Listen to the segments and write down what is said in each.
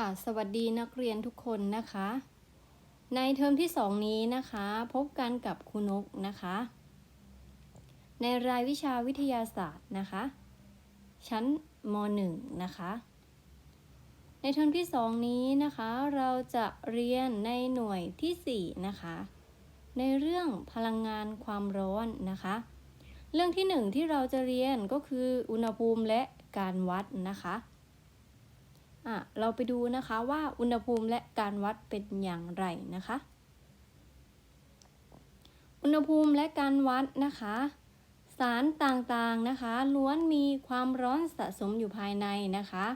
ค่ะสวัสดีนักเรียนทุกคนนะคะ ในเทอมที่สองนี้นะคะ พบกันกับครูนกนะคะ ในรายวิชาวิทยาศาสตร์นะคะ ชั้นม .1 นะคะ ในเทอมที่สองนี้นะคะ เราจะเรียนในหน่วยที่ 4 นะคะ ในเรื่องพลังงานความร้อนนะคะ เรื่องที่หนึ่งที่เราจะเรียนก็คืออุณหภูมิและการวัดนะคะ อะเราไปดูนะคะว่าอุณหภูมิและการวัดเป็นอย่างไรนะคะ อุณหภูมิและการวัดนะคะ สารต่างๆนะคะ ล้วนมีความร้อนสะสมอยู่ภายในนะคะ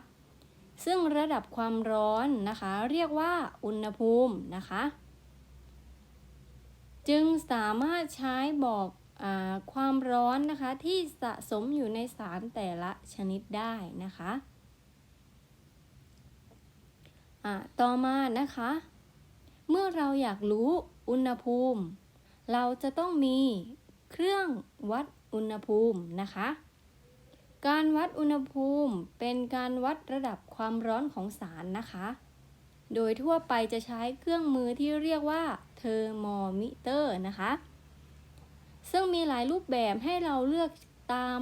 ซึ่งระดับความร้อนนะคะ เรียกว่าอุณหภูมินะคะ จึงสามารถใช้บอกอความร้อนนะคะที่สะสมอยู่ในสารแต่ละชนิดได้นะคะ อะ ต่อมานะคะ เมื่อเราอยากรู้อุณหภูมิ เราจะต้องมีเครื่องวัดอุณหภูมินะคะ การวัดอุณหภูมิเป็นการวัดระดับความร้อนของสารนะคะ โดยทั่วไปจะใช้เครื่องมือที่เรียกว่าเทอร์โมมิเตอร์นะคะ ซึ่งมีหลายรูปแบบให้เราเลือกตาม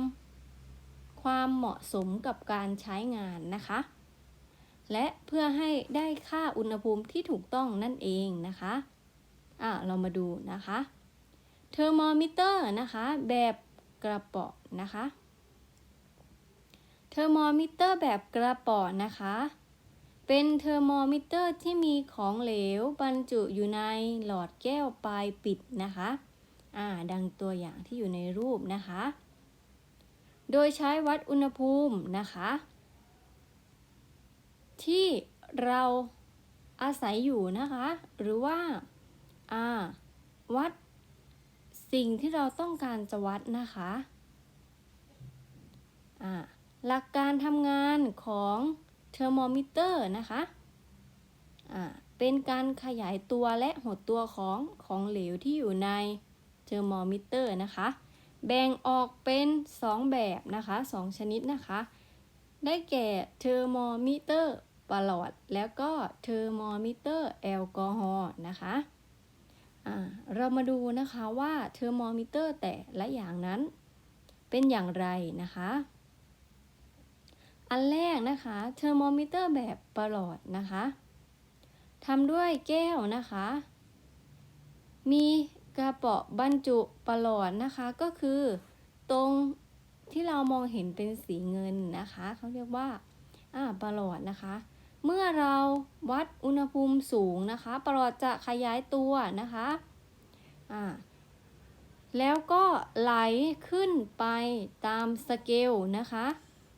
ความเหมาะสมกับการใช้งานนะคะ และเพื่อให้ได้ค่าอุณหภูมิที่ถูกต้องนั่นเองนะคะอะเรามาดูนะคะเทอร์โมมิเตอร์นะคะแบบกระป๋อนะคะเทอร์โมมิเตอร์แบบกระป๋อนะคะ เป็นเทอร์โมมิเตอร์ที่มีของเหลวบรรจุอยู่ในหลอดแก้วปลายปิดนะคะอ่าดังตัวอย่างที่อยู่ในรูปนะคะ โดยใช้วัดอุณหภูมินะคะ ที่เราอาศัยอยู่นะคะ หรือว่าอ่าวัดสิ่งที่เราต้องการจะวัดนะคะอ่าหลักการทำงานของเทอร์โมมิเตอร์นะคะอ่าเป็นการขยายตัวและหดตัวของของเหลวที่อยู่ในเทอร์โมมิเตอร์นะคะ แบ่งออกเป็น 2 แบบนะคะ 2 ชนิดนะคะ ได้แก่เทอร์โมมิเตอร์ ปลอด แล้วก็เทอร์โมมิเตอร์แอลกอฮอล์นะคะเรามาดูนะคะว่าเทอร์โมมิเตอร์แต่ละอย่างนั้นเป็นอย่างไรนะคะ อันแรกนะคะเทอร์โมมิเตอร์แบบปลอดนะคะทำด้วยแก้วนะคะ มีกระเป๋อบรรจุปลอดนะคะก็คือตรงที่เรามองเห็นเป็นสีเงินนะคะ เขาเรียกว่าอ่าปลอดนะคะ เมื่อเราวัดอุณหภูมิสูงนะคะปลอดจะขยายตัวนะคะอ่าแล้วก็ไหลขึ้นไปตามสเกลนะคะ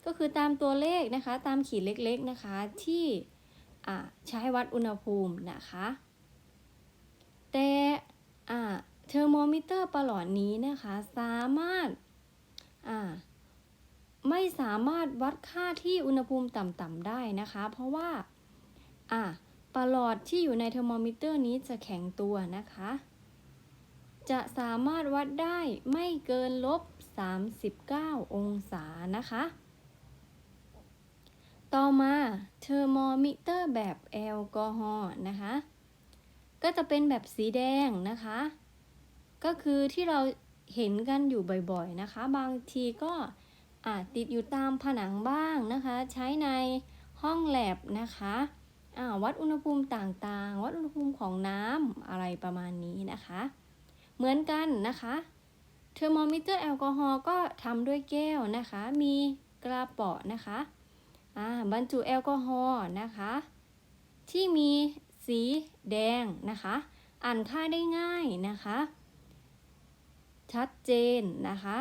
ก็คือตามตัวเลขนะคะ ตามขีดเล็กๆนะคะที่ใช้วัดอุณหภูมินะคะ แต่เทอร์โมมิเตอร์ประหลอดนี้นะคะ สามารถ ไม่สามารถวัดค่าที่อุณหภูมิต่ำๆได้นะคะ เพราะว่าอ่าประหลอดที่อยู่ในเทอร์โมมิเตอร์นี้จะแข็งตัวนะคะ จะสามารถวัดได้ไม่เกินลบ 39 องศานะคะ ต่อมาเทอร์โมมิเตอร์แบบแอลกอฮอล์นะคะ ก็จะเป็นแบบสีแดงนะคะ ก็คือที่เราเห็นกันอยู่บ่อยๆนะคะ บางทีก็ อาจติดอยู่ตามผนังบ้างนะคะ ใช้ในห้องแลบนะคะวัดอุณหภูมิต่างๆ วัดอุณหภูมิของน้ำอะไรประมาณนี้นะคะ เหมือนกันนะคะเทอร์โมมิเตอร์แอลกอฮอล์ก็ทำด้วยแก้วนะคะ มีกระป๋อนะคะบรรจุแอลกอฮอล์นะคะ ที่มีสีแดงนะคะ อ่านค่าได้ง่ายนะคะ ชัดเจนนะคะ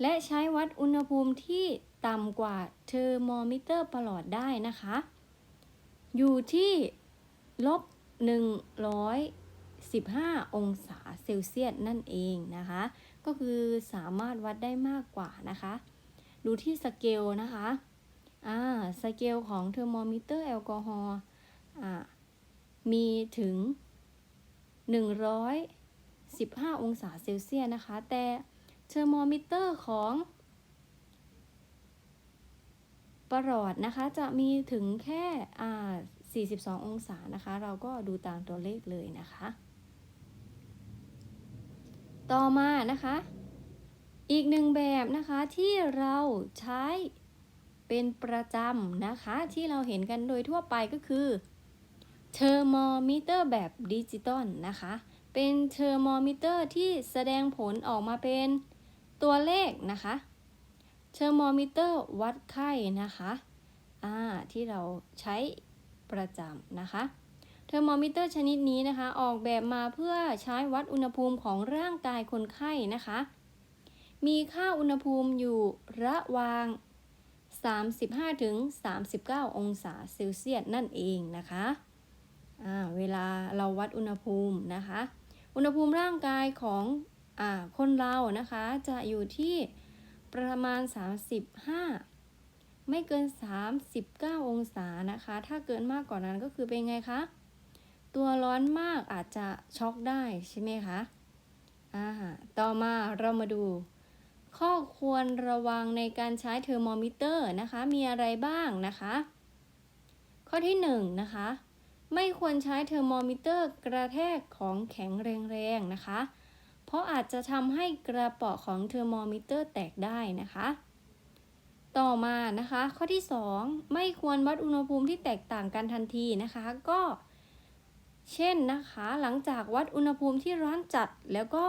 และใช้วัดอุณหภูมิที่ต่ำกว่าเทอร์โมมิเตอร์ประหลอดได้นะคะ อยู่ที่ลบ 115 องศาเซลเซียสนั่นเองนะคะ ก็คือสามารถวัดได้มากกว่านะคะ ดูที่สเกลนะคะ อ่า สเกลของเทอร์โมมิเตอร์แอลกอฮอล์ อ่า มีถึง 115 องศาเซลเซียสนะคะ แต่ เทอร์โมมิเตอร์ของประหลอดนะคะจะมีถึงแค่อ่า42 องศานะคะ เราก็ดูตามตัวเลขเลยนะคะ ต่อมานะคะ อีกหนึ่งแบบนะคะที่เราใช้เป็นประจำนะคะ ที่เราเห็นกันโดยทั่วไปก็คือเทอร์โมมิเตอร์แบบดิจิตอลนะคะ เป็นเทอร์โมมิเตอร์ที่แสดงผลออกมาเป็น ตัวเลขนะคะเทอร์โมมิเตอร์วัดไข้นะคะอ่าที่เราใช้ประจำนะคะเทอร์โมมิเตอร์ชนิดนี้นะคะ ออกแบบมาเพื่อใช้วัดอุณหภูมิของร่างกายคนไข้นะคะ มีค่าอุณหภูมิอยู่ระหว่าง 35ถึง39 องศาเซลเซียสนั่นเองนะคะอ่าเวลาเราวัดอุณหภูมินะคะ อุณหภูมิร่างกายของ คนเรานะคะจะอยู่ที่ประมาณ 35 ไม่เกิน 39 องศานะคะ ถ้าเกินมากกว่านั้นก็คือเป็นไงคะ ตัวร้อนมากอาจจะช็อกได้ใช่ไหมคะอ่าต่อมาเรามาดู ข้อควรระวังในการใช้เทอร์โมมิเตอร์นะคะ มีอะไรบ้างนะคะ ข้อที่1นงนะคะ ไม่ควรใช้เทอร์โมมิเตอร์กระแทกของแข็งแรงๆนะคะ เพราะอาจจะทำให้กระป๋อของเทอร์โมมิเตอร์แตกได้นะคะ ต่อมานะคะ ข้อที่ 2 ไม่ควรวัดอุณหภูมิที่แตกต่างกันทันทีนะคะ ก็ เช่นนะคะ หลังจากวัดอุณหภูมิที่ร้อนจัดแล้วก็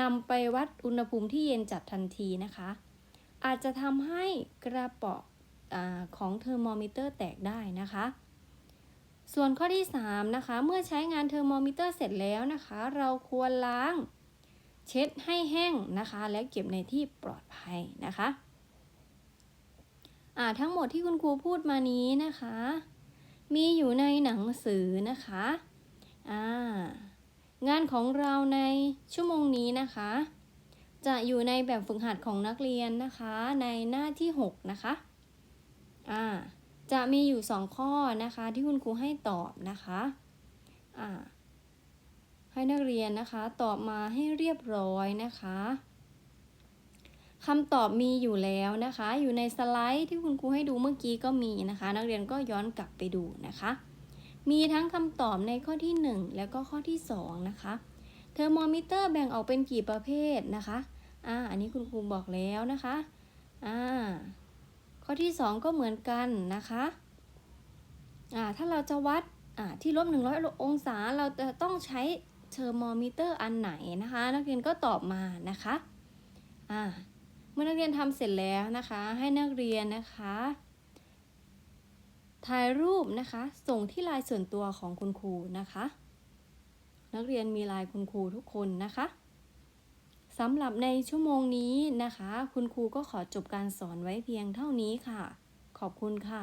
นำไปวัดอุณหภูมิที่เย็นจัดทันทีนะคะ อาจจะทำให้กระป๋อของเทอร์โมมิเตอร์แตกได้นะคะ ส่วนข้อที่ 3 นะคะ เมื่อใช้งานเทอร์โมมิเตอร์เสร็จแล้วนะคะ เราควรล้าง เช็ดให้แห้งนะคะ แล้วเก็บในที่ปลอดภัยนะคะอ่าทั้งหมดที่คุณครูพูดมานี้นะคะ มีอยู่ในหนังสือนะคะอ่างานของเราในชั่วโมงนี้นะคะ จะอยู่ในแบบฝึกหัดของนักเรียนนะคะในหน้าที่ 6 นะคะอ่าจะมีอยู่ 2 ข้อนะคะที่คุณครูให้ตอบนะคะอ่า ให้นักเรียนนะคะตอบมาให้เรียบร้อยนะคะคำตอบมีอยู่แล้วนะคะ อยู่ในสไลด์ที่คุณครูให้ดูเมื่อกี้ก็มีนะคะ นักเรียนก็ย้อนกลับไปดูนะคะ มีทั้งคำตอบในข้อที่ 1 แล้วก็ข้อที่ 2 นะคะเทอร์โมมิเตอร์แบ่งออกเป็นกี่ประเภทนะคะอ่าอันนี้คุณครูบอกแล้วนะคะอ่าข้อที่ 2 ก็เหมือนกันนะคะอ่าถ้าเราจะวัดอ่าที่ลบ100 องศาเราจะต้องใช้ เทอร์โมมิเตอร์อันไหนนะคะ นักเรียนก็ตอบมานะคะอ่าเมื่อนักเรียนทำเสร็จแล้วนะคะ ให้นักเรียนนะคะถ่ายรูปนะคะ ส่งที่ไลน์ส่วนตัวของคุณครูนะคะ นักเรียนมีไลน์คุณครูทุกคนนะคะสำหรับในชั่วโมงนี้นะคะ คุณครูก็ขอจบการสอนไว้เพียงเท่านี้ค่ะ ขอบคุณค่ะ